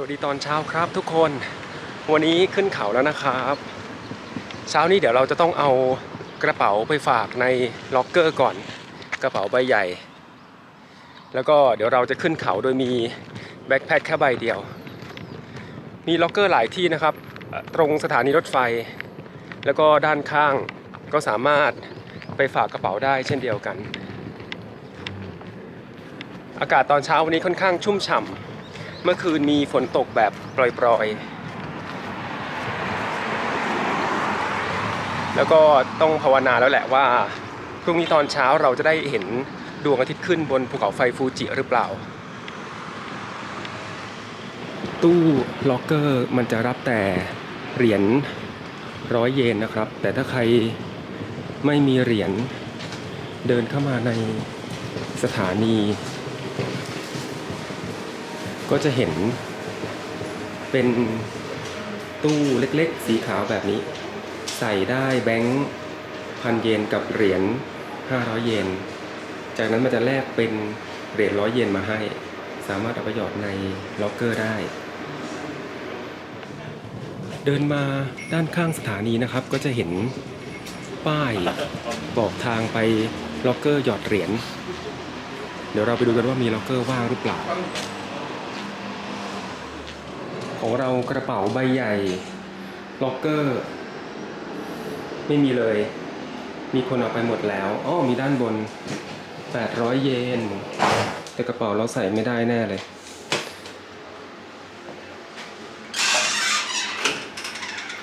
สวัสดีตอนเช้าครับทุกคน วันนี้ขึ้นเขาแล้วนะครับ เช้านี้เดี๋ยวเราจะต้องเอากระเป๋าไปฝากในล็อกเกอร์ก่อน กระเป๋าใบใหญ่ แล้วก็เดี๋ยวเราจะขึ้นเขาโดยมีแบ็คแพคแค่ใบเดียว มีล็อกเกอร์หลายที่นะครับ ตรงสถานีรถไฟ แล้วก็ด้านข้างก็สามารถไปฝากกระเป๋าได้เช่นเดียวกัน อากาศตอนเช้าวันนี้ค่อนข้างชุ่มฉ่ำ เมื่อคืนมีฝนตกแบบปล่อยๆ แล้วก็ต้องภาวนาแล้วแหละว่า พรุ่งนี้ตอนเช้าเราจะได้เห็นดวงอาทิตย์ขึ้นบนภูเขาไฟฟูจิหรือเปล่า ตู้ล็อกเกอร์มันจะรับแต่เหรียญร้อยเยนนะครับ แต่ถ้าใครไม่มีเหรียญเดินเข้ามาในสถานี ก็จะเห็นเป็นตู้เล็กๆ สีขาวแบบนี้ ใส่ได้แบงค์พันเยนกับเหรียญ500 เยน จากนั้นมันจะแลกเป็นเหรียญร้อยเยนมาให้ สามารถเอาไปหยอดในล็อกเกอร์ได้ เดินมาด้านข้างสถานีนะครับ ก็จะเห็นป้ายบอกทางไปล็อกเกอร์หยอดเหรียญเดี๋ยวเราไปดูกันว่ามีล็อกเกอร์ว่างหรือเปล่า ของเรากระเป๋าใบใหญ่ ล็อกเกอร์ ไม่มีเลย มีคนเอาไปหมดแล้วอ้อมีด้านบน 800 เยน แต่กระเป๋าเราใส่ไม่ได้แน่เลย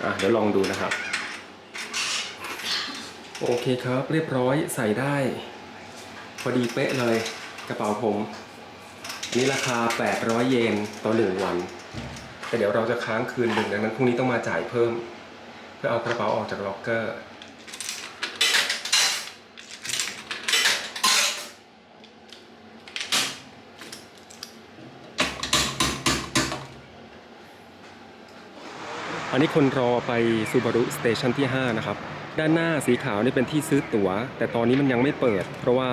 อะ เดี๋ยวลองดูนะครับ โอเคครับ เรียบร้อยใส่ได้ พอดีเป๊ะเลยกระเป๋าผมนนี้ราคา 800 เยน ต่อหนึ่งวัน แต่เดี๋ยวเราจะค้างคืนหนึ่งดังนั้นพรุ่งนี้ต้องมาจ่ายเพิ่ม เพื่อเอากระเป๋าออกจากล็อกเกอร์ อันนี้คนรอไปซูบารุสเตชันที่ 5 นะครับ ด้านหน้าสีขาวนี่เป็นที่ซื้อตั๋ว แต่ตอนนี้มันยังไม่เปิด เพราะว่า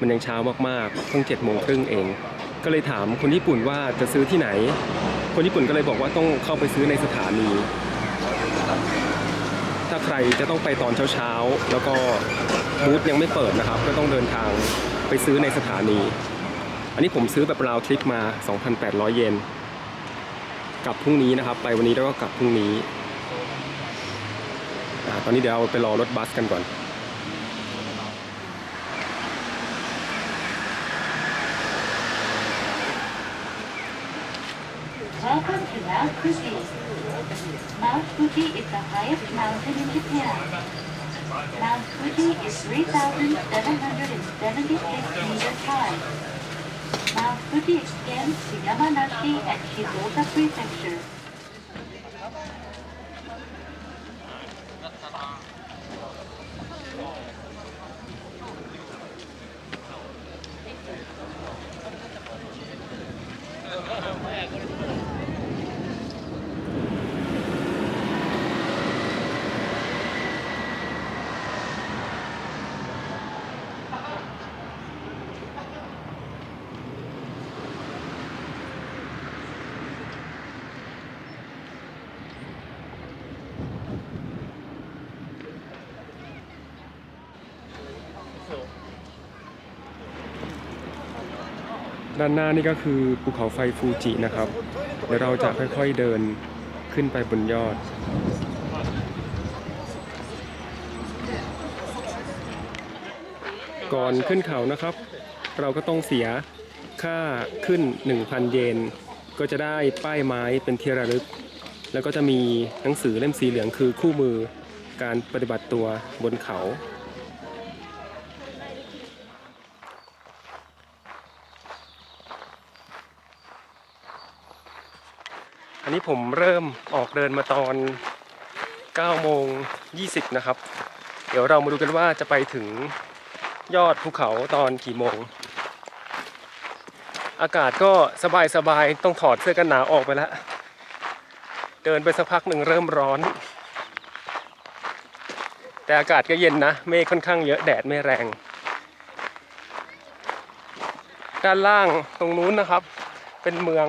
มันยังเช้ามากๆเพิ่ง7จ็ดโมงครึ่งเอง ก็เลยถามคนญี่ปุ่นว่าจะซื้อที่ไหน คนญี่ปุ่นก็เลยบอกว่าต้องเข้าไปซื้อในสถานี ถ้าใครจะต้องไปตอนเช้าๆ แล้วก็บูธยังไม่เปิดนะครับ ก็ต้องเดินทางไปซื้อในสถานี อันนี้ผมซื้อแบบราวทริปมา 2,800 เยน กลับพรุ่งนี้นะครับ ไปวันนี้แล้วก็กลับพรุ่งนี้อตอนนี้เดี๋ยวเราไปรอรถบัสกันก่อน Mount Fuji. Mount Fuji is the highest mountain in Japan. Mount Fuji is 3,776 meters high. Mount Fuji extends to Yamanashi and Shizuoka Prefecture. ด้านหน้านี่ก็คือภูเขาไฟฟูจินะครับ เดี๋ยวเราจะค่อยๆเดินขึ้นไปบนยอด ก่อนขึ้นเขานะครับ เราก็ต้องเสียค่าขึ้น 1,000 เยน ก็จะได้ป้ายไม้เป็นที่ระลึก แล้วก็จะมีหนังสือเล่มสีเหลืองคือคู่มือการปฏิบัติตัวบนเขา อันนี้ผมเริ่มออกเดินมาตอน9โมง20 นะครับ เดี๋ยวเรามาดูกันว่าจะไปถึงยอดภูเขาตอนกี่โมง อากาศก็สบายๆต้องถอดเสื้อกันหนาวออกไปแล้ว เดินไปสักพักหนึ่งเริ่มร้อน แต่อากาศก็เย็นนะ เมฆค่อนข้างเยอะแดดไม่แรง ด้านล่างตรงนู้นนะครับ เป็นเมือง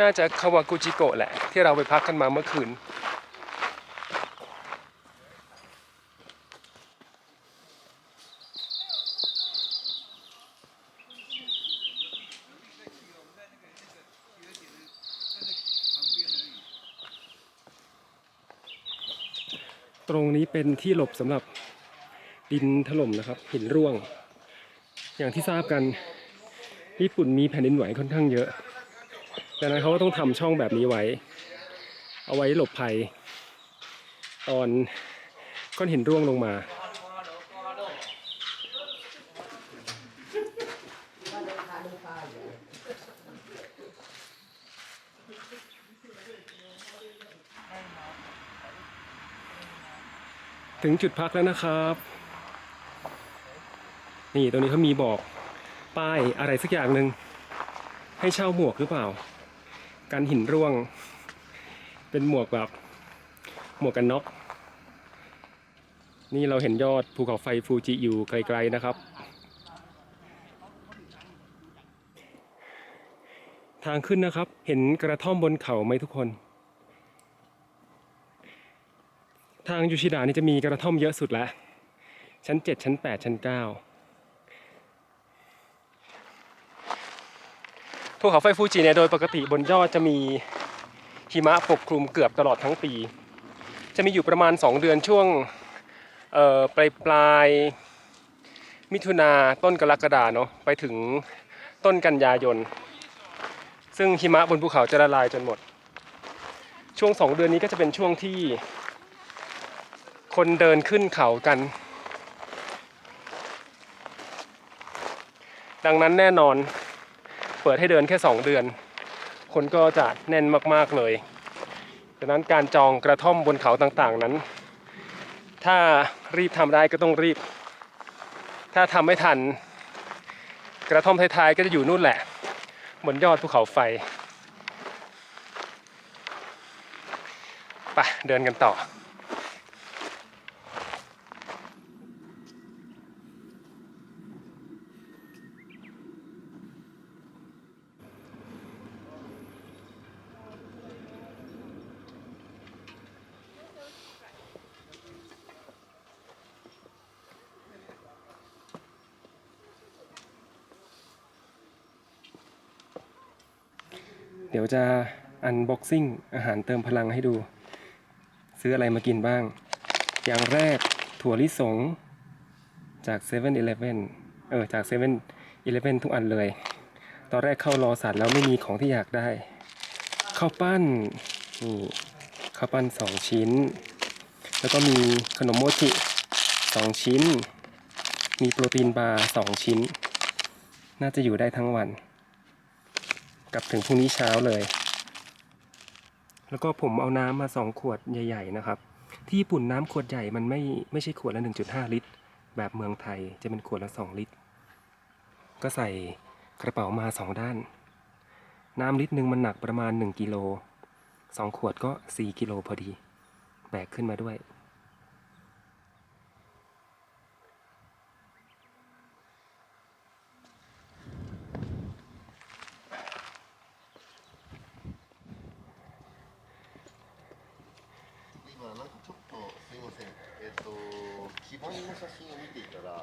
น่าจะคาวากุจิโกะแหละ ที่เราไปพักกันมาเมื่อคืน ตรงนี้เป็นที่หลบสำหรับดินถล่มนะครับ หินร่วง อย่างที่ทราบกัน ญี่ปุ่นมีแผ่นดินไหวค่อนข้างเยอะ ดังนั้นเขาก็ต้องทำช่องแบบนี้ไว้ เอาไว้หลบภัย ตอนก้อนหินร่วงลงมา ถึงจุดพักแล้วนะครับ นี่ตรงนี้เขามีบอกป้ายอะไรสักอย่างหนึ่งให้เช่าหมวกหรือเปล่า การหินร่วง เป็นหมวกแบบหมวกกันน็อกนี่เราเห็นยอดภูเขาไฟฟูจิอยู่ไกลๆนะครับ ทางขึ้นนะครับ เห็นกระท่อมบนเขาไหมทุกคน ทางยูชิดะนี่จะมีกระท่อมเยอะสุดแล้ว ชั้น 7 ชั้น 8 ชั้น 9 ภูเขาไฟฟูจิเนี่ยโดยปกติบนยอดจะมีหิมะปกคลุมเกือบตลอดทั้งปี จะมีอยู่ประมาณ 2 เดือนช่วงปลายปลายมิถุนาต้นกรกฎาเนาะไปถึงต้นกันยายน ซึ่งหิมะบนภูเขาจะละลายจนหมด ช่วง2เดือนนี้ก็จะเป็นช่วงที่ คนเดินขึ้นเขากัน ดังนั้นแน่นอน เปิดให้เดินแค่ 2 เดือน คนก็จะแน่นมากๆเลยดังนั้นการจองกระท่อมบนเขาต่างๆนั้น ถ้ารีบทำได้ก็ต้องรีบ ถ้าทำไม่ทัน กระท่อมท้ายๆก็จะอยู่นู่นแหละ บนยอดภูเขาไฟไปเดินกันต่อ จะอันบ็อกซิ่งอาหารเติมพลังให้ดู ซื้ออะไรมากินบ้าง อย่างแรกถั่วลิสง จาก7 e เ e ่ e อเออจาก7 e เ e ่ e ทุกอันเลย ตอนแรกเข้ารอสัตว์แล้วไม่มีของที่อยากได้ข้าวปั้นนี่ข้าวปั้น 2 ชิ้น แล้วก็มีขนมโมจิ 2 ชิ้น มีโปรตีนบาร์2ชิ้น น่าจะอยู่ได้ทั้งวัน กับถึงพรุ่งนี้เช้าเลย แล้วก็ผมเอาน้ำมาสองขวดใหญ่ ๆ นะครับ ที่ญี่ปุ่นน้ำขวดใหญ่มันไม่ไม่ใช่ขวดละ 1.5 ลิตร แบบเมืองไทยจะเป็นขวดละ 2 ลิตร ก็ใส่กระเป๋ามาสองด้าน น้ำลิตรหนึ่งมันหนักประมาณ 1กิโลสองขวดก็ 4กิโลพอดี แบกขึ้นมาด้วย 写真を見ていたら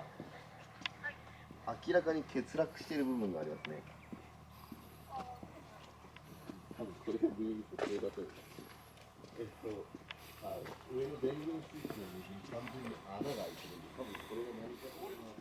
明らかに欠落している部分がありますね。多分これが原因不正だとえっと上の電源スイッチの右に完全に穴が開いてるんで多分これが何かというの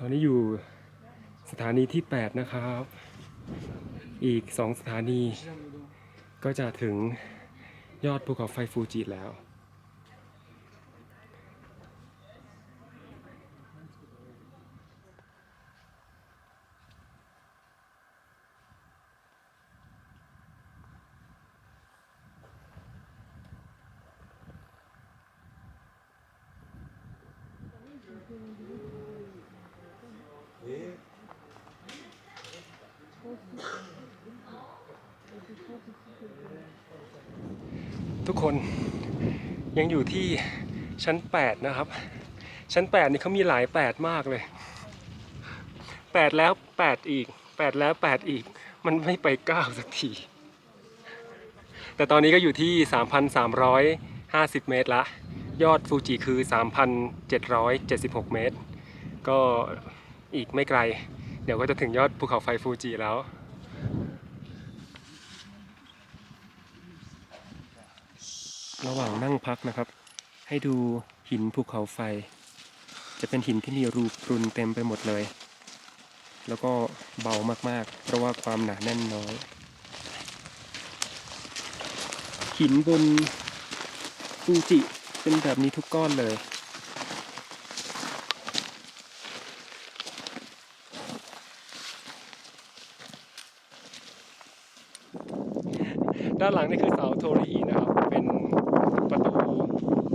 ตอนนี้อยู่สถานีที่ 8 นะครับ อีก 2 สถานีก็จะถึงยอดภูเขาไฟฟูจิแล้ว ทุกคนยังอยู่ที่ชั้น 8 นะครับ ชั้น 8 นี่เขามีหลาย 8 มากเลย 8 แล้ว 8 อีก 8 แล้ว 8 อีก มันไม่ไป 9 สักที แต่ตอนนี้ก็อยู่ที่ 3,350 เมตรละ ยอดฟูจิคือ 3,776 เมตร ก็อีกไม่ไกล เดี๋ยวก็จะถึงยอดภูเขาไฟฟูจิแล้ว ระหว่างนั่งพักนะครับ ให้ดูหินภูเขาไฟ จะเป็นหินที่มีรูปรุนเต็มไปหมดเลย แล้วก็เบามากๆ เพราะว่าความหนาแน่นน้อย หินบนฟูจิเป็นแบบนี้ทุกก้อนเลยด้านหลังนี่คือเสาโทริอินะครับ เป็น ประตู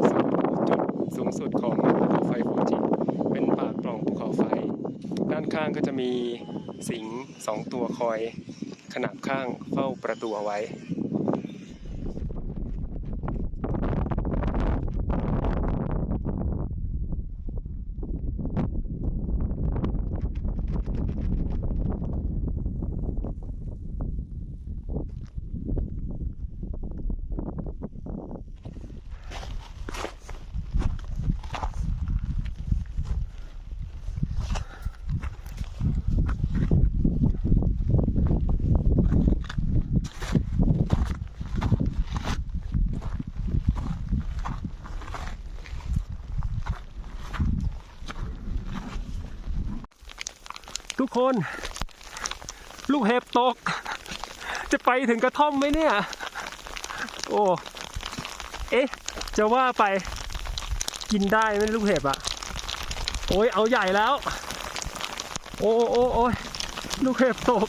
สู่จุดสูงสุดของภูเขาไฟฟูจิ เป็นปากปล่องภูเขาไฟ ด้านข้างก็จะมีสิงห์สองตัวคอยขนาบข้างเฝ้าประตูเอาไว้ คน ลูกเห็บตก จะไปถึงกระท่อมไหมเนี่ย โอ้เอ๊ะ จะว่าไปกินได้ไหมลูกเห็บอะโอ้ยเอาใหญ่แล้ว โอ้โอ้โอ้ลูกเห็บตก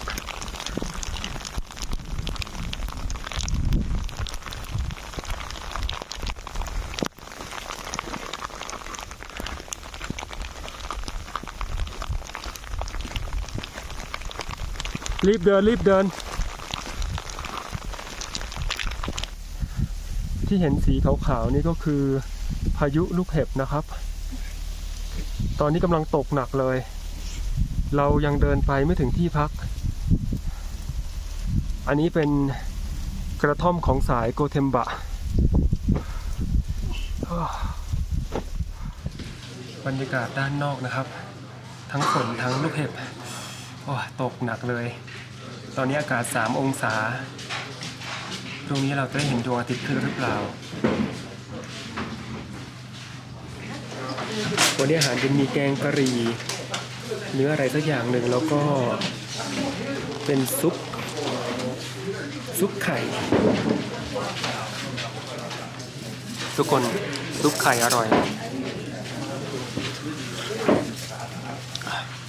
รีบเดินรีบเดิน ที่เห็นสีขาวๆนี่ก็คือพายุลูกเห็บนะครับ ตอนนี้กำลังตกหนักเลย เรายังเดินไปไม่ถึงที่พัก อันนี้เป็นกระท่อมของสายโกเทมบะ บรรยากาศด้านนอกนะครับ ทั้งฝนทั้งลูกเห็บ โอ้ตกหนักเลย ตอนนี้อากาศ 3 องศา ตรงนี้เราจะได้เห็นดวงอาทิตย์ขึ้นหรือเปล่า วันนี้อาหารจะมีแกงกะหรี่เนื้ออะไรสักอย่างหนึ่งแล้วก็เป็นซุป ซุปไข่ ทุกคนซุปไข่อร่อย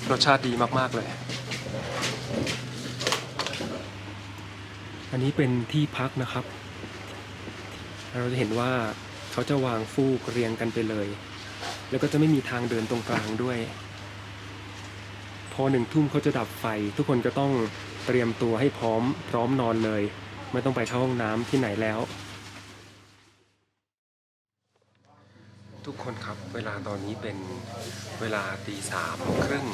รสชาติดีมาก ๆ เลย อันนี้เป็นที่พักนะครับ เราจะเห็นว่าเขาจะวางฟูกเรียงกันไปเลย แล้วก็จะไม่มีทางเดินตรงกลางด้วย พอหนึ่งทุ่มเขาจะดับไฟ ทุกคนก็ต้องเตรียมตัวให้พร้อม พร้อมนอนเลย ไม่ต้องไปเข้าห้องน้ำที่ไหนแล้ว ทุกคนครับเวลาตอนนี้เป็นเวลาตีสามครึ่ง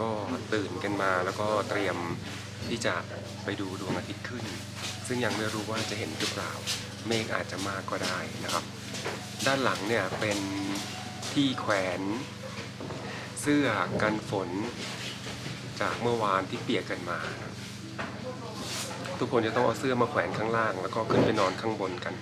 ก็ตื่นกันมาแล้วก็เตรียม ที่จะไปดูดวงอาทิตย์ขึ้น ซึ่งยังไม่รู้ว่าจะเห็นหรือเปล่า เมฆอาจจะมากก็ได้นะครับ ด้านหลังเนี่ยเป็นที่แขวนเสื้อกันฝนจากเมื่อวานที่เปียกกันมา ทุกคนจะต้องเอาเสื้อมาแขวนข้างล่าง แล้วก็ขึ้นไปนอนข้างบนกัน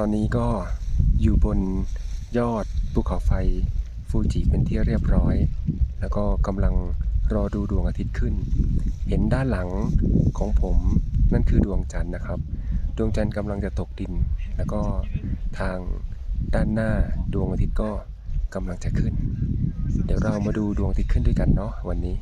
ตอนนี้ก็อยู่บนยอดภูเขาไฟฟูจิเป็นที่เรียบร้อย แล้วก็กำลังรอดูดวงอาทิตย์ขึ้น เห็นด้านหลังของผมนั่นคือดวงจันทร์นะครับ ดวงจันทร์กำลังจะตกดิน แล้วก็ทางด้านหน้าดวงอาทิตย์ก็กำลังจะขึ้น เดี๋ยวเรามาดูดวงอาทิตย์ขึ้นด้วยกันเนาะวันนี้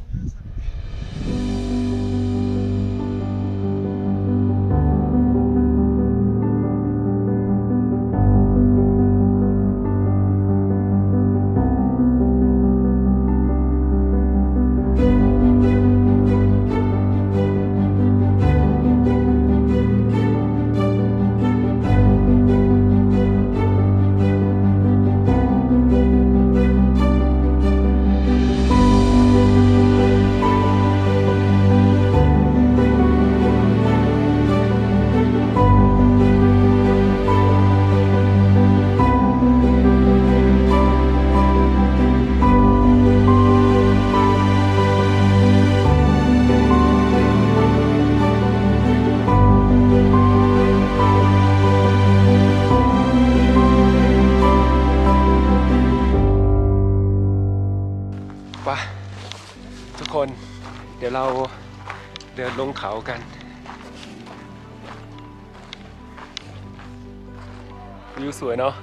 เดินลงเขากัน วิวสวยเนาะ